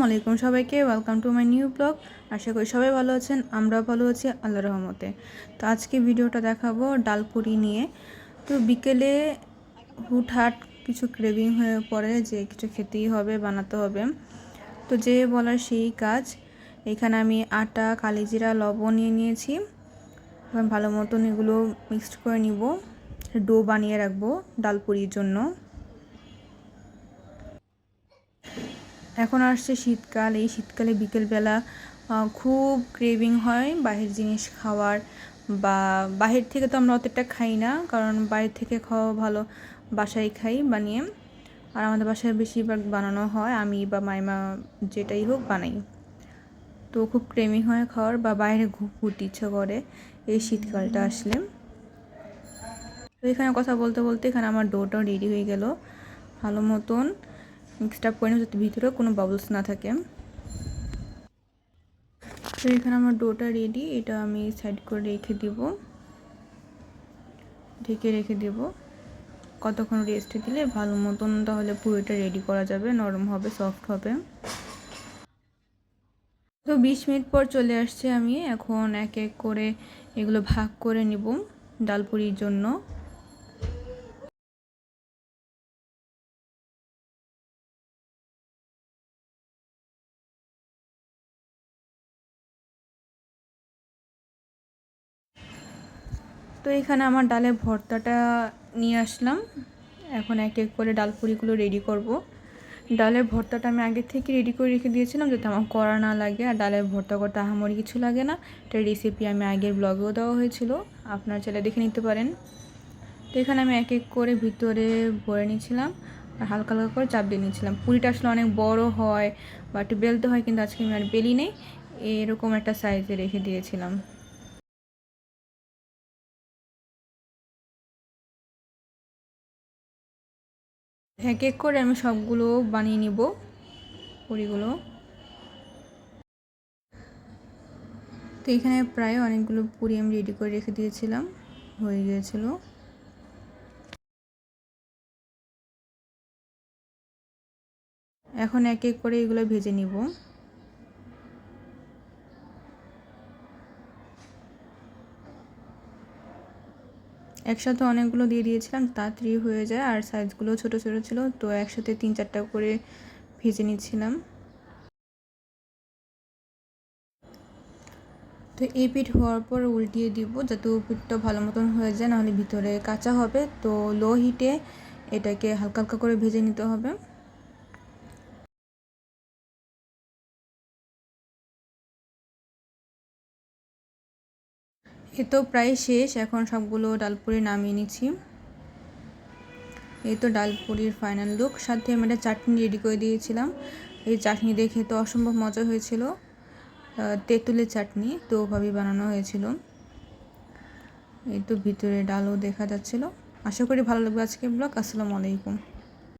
আসসালামু আলাইকুম সবাইকে welcome to my new blog আশা করি সবাই ভালো আছেন, আমরাও ভালো আছি আল্লাহ রহমতে। তো আজকে ভিডিওটা দেখাবো ডালপুরি নিয়ে। তো বিকেলে হুটহাট কিছু ক্রেভিং হয়ে পড়ে যে কিছু খেতেই হবে, বানাতে হবে। তো যে বলার সেই কাজ। এখানে আমি আটা, কালিজিরা, লবণ নিয়ে নিয়েছি। ভালো মতন এগুলো মিক্সড করে নিব। ডো বানিয়ে রাখব ডালপুরির জন্য। এখন আসছে শীতকাল। এই শীতকালে বিকেলবেলা খুব ক্রেভিং হয় বাহির জিনিস খাওয়ার বা বাহির থেকে তো আমরা অতটা খাই না, কারণ বাইরে থেকে খাওয়া ভালো, বাসায় খাই বানিয়ে। আর আমাদের বাসায় বেশিরভাগ বানানো হয়, আমি বা মাইমা যেটাই হোক বানাই। তো খুব ক্রেমিং হয় খাওয়ার বা বাইরে ঘুরতে ইচ্ছে করে এই শীতকালটা আসলে। তো এখানে কথা বলতে বলতে এখানে আমার ডোটাও রেডি হয়ে গেল, ভালো মতন। মিক্সড আপ করে নেব যাতে ভিতরে কোনো বাবলস না থাকে। তো এখানে আমার ডোটা রেডি এটা আমি সাইড করে রেখে দিব। ঢেকে রেখে দেব। কতক্ষণ রেস্টে দিলে ভালো মতন তাহলে পুরোটা রেডি করা যাবে, নরম হবে সফট হবে। তো বিশ মিনিট পর চলে আসছে আমি। এখন এক এক করে এগুলো ভাগ করে নিব ডালপুরির জন্য। তো এখানে আমার ডালের ভর্তাটা নিয়ে আসলাম। এখন এক এক করে ডাল পুরিগুলো রেডি করব। ডালের ভর্তাটা আমি আগে থেকে রেডি করে রেখে দিয়েছিলাম যাতে আমার করা না লাগে। আর ডালের ভর্তা করতে আহামরি কিছু লাগে না। এটা রেসিপি আমি আগের ব্লগেও দেওয়া হয়েছিল। আপনার ছেলে দেখে নিতে পারেন। তো এখানে আমি এক এক করে ভিতরে ভরে নিয়েছিলাম। আর হালকা হালকা করে চাপ দিয়ে নিয়েছিলাম। পুরিটা আসলে অনেক বড় হয় বা একটু বেলতে হয়, কিন্তু আজকে আমি আর বেলি নেই। এরকম একটা সাইজে রেখে দিয়েছিলাম। এক এক করে আমি সবগুলো বানিয়ে নিব, পুরিগুলো। তো এখানে প্রায় অনেকগুলো পুরি আমি রেডি করে রেখে দিয়েছিলাম, হয়ে গিয়েছিল। এখন এক এক করে এগুলো ভেজে নিব। একসাথে অনেকগুলো দিয়ে দিয়েছিলাম তাড়াতাড়ি হয়ে যায় আর সাইজগুলো ছোট ছোট ছিল, তো একসাথে তিন, চারটা করে ভেজে নিচ্ছিলাম। তো এই পিঠ হওয়ার পর উল্টিয়ে দিব, যাতে পিঠটা ভালো মতন হয়ে যায়, নাহলে ভিতরে কাঁচা হবে। তো লো হিটে এটাকে হালকা হালকা করে ভেজে নিতে হবে। এ তো প্রায় শেষ, এখন সবগুলো ডালপুরি নামিয়ে নিচ্ছি। এই তো ডালপুরির ফাইনাল লুক সাথে আমি একটা চাটনি রেডি করে দিয়েছিলাম। এই চাটনি দেখে তো অসম্ভব মজা হয়েছিল। তেঁতুলের চাটনি, তো ওভাবেই বানানো হয়েছিল। এই তো ভিতরে ডালও দেখা যাচ্ছিল। আশা করি ভালো লাগবে আজকে ব্লগ আসসালামু আলাইকুম।